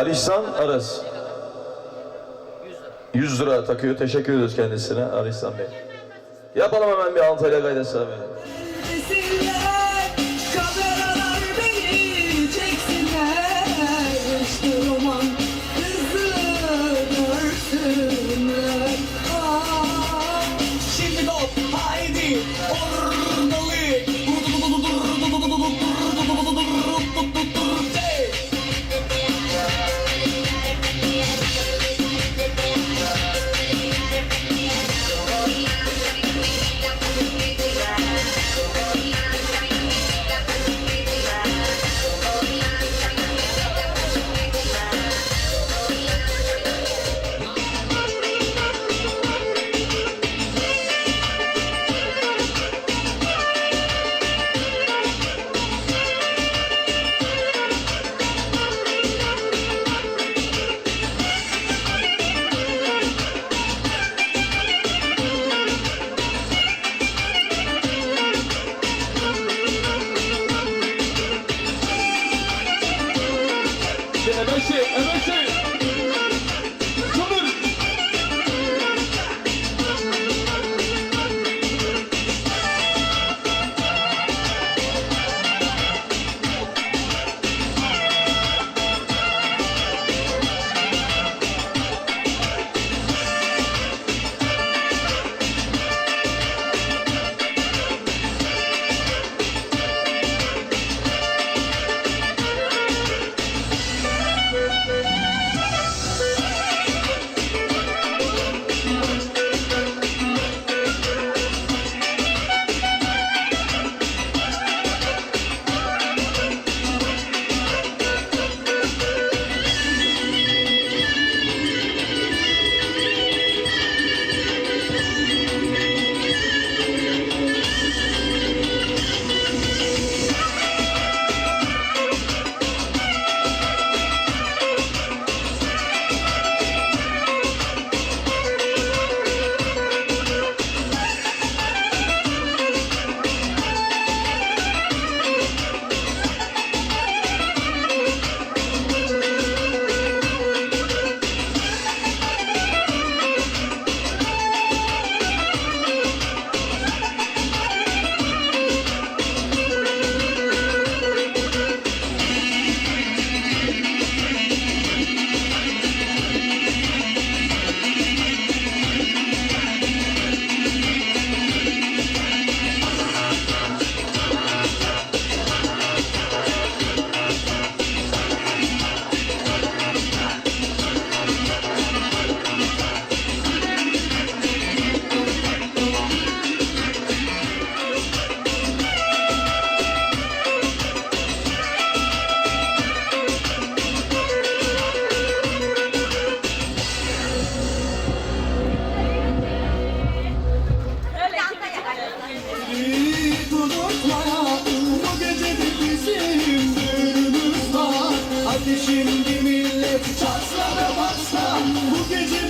Alişan Aras. 100 lira takıyor. Teşekkür ediyoruz kendisine Alişan Bey. Yapalım hemen bir Antalya gaydası abi. Hadi şimdi millet çatsana bassa Bu gece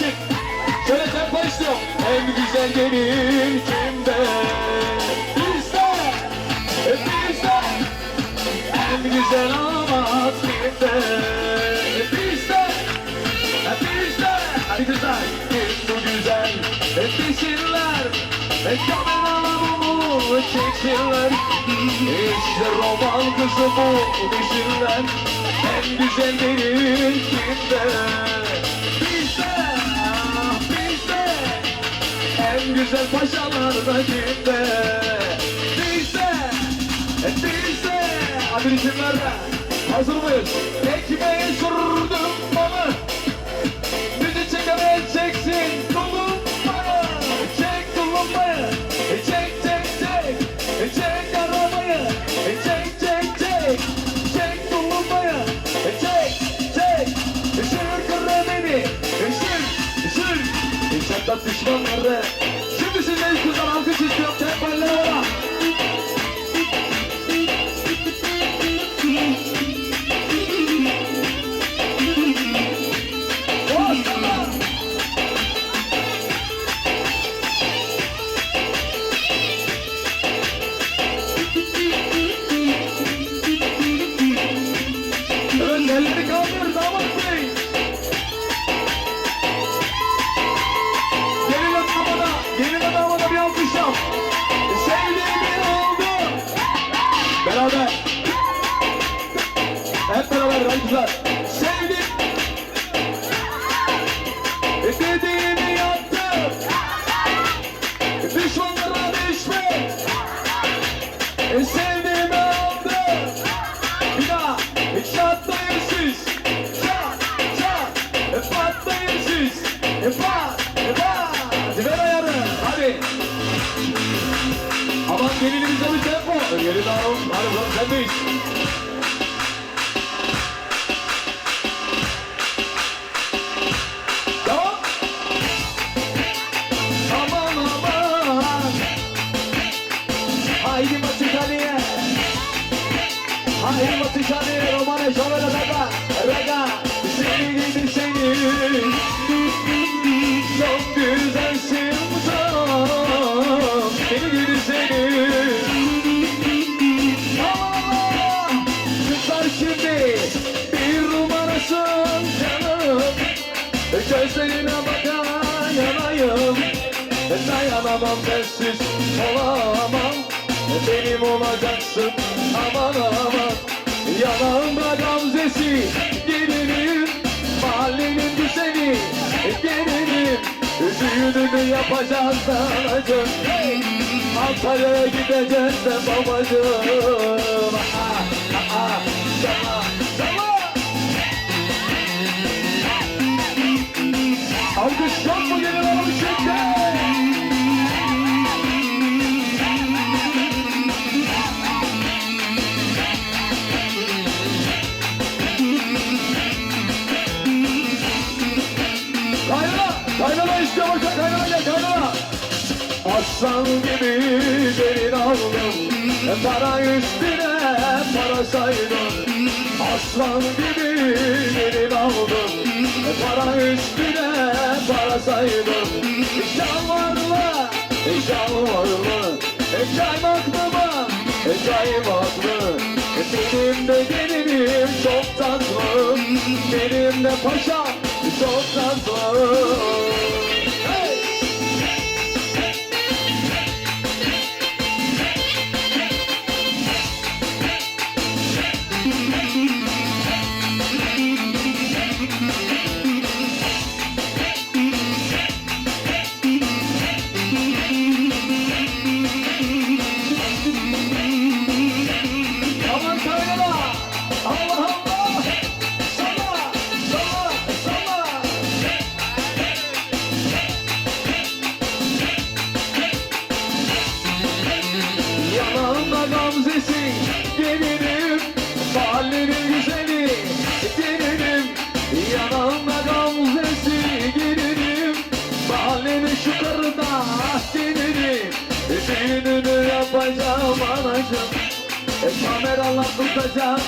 olmuşum. Şöyle tempo istiyorum. En güzel gelin kimde? Hep bizde. En güzel amat kimde? Hep bizde. Hadi kızlar. Kim bu güzel? Hep bizimler. Hep kameralarımı çeksinler. İşte roman kızı bu bizimler. En güzel gelin kimde? Güzel paşalar da kimde? Bizde. Hep bizde. Hadi ritimlerle. Hazır mıyız? Ekmeği sürdüm Sendeyiz. Tamam. Aman. Haydi Batı Kale'ye. Haydi Batı Kale'ye. Romane bir numarasın canım. Gözlerine bakan yanayım Dayanamam sensiz olamam Benim olacaksın aman aman Yanağımda gamzesi gelinim Mahallenin güzeli gelinim Düğününü yapacağız anacığım Antalya'ya gideceğiz de babacığım Aa, aa, Sana, sana Aslan gibi gelin aldım Para üstüne para saydım Aslan gibi gelin aldım Para üstüne para saydım Şal var mı? Şal var mı? Kaymak mı? Kaymak mı? Benim de gelinim çok tatlı Benim de paşam çok tatlı düğününü yapacağım anacığım e, Kameralar tutacağım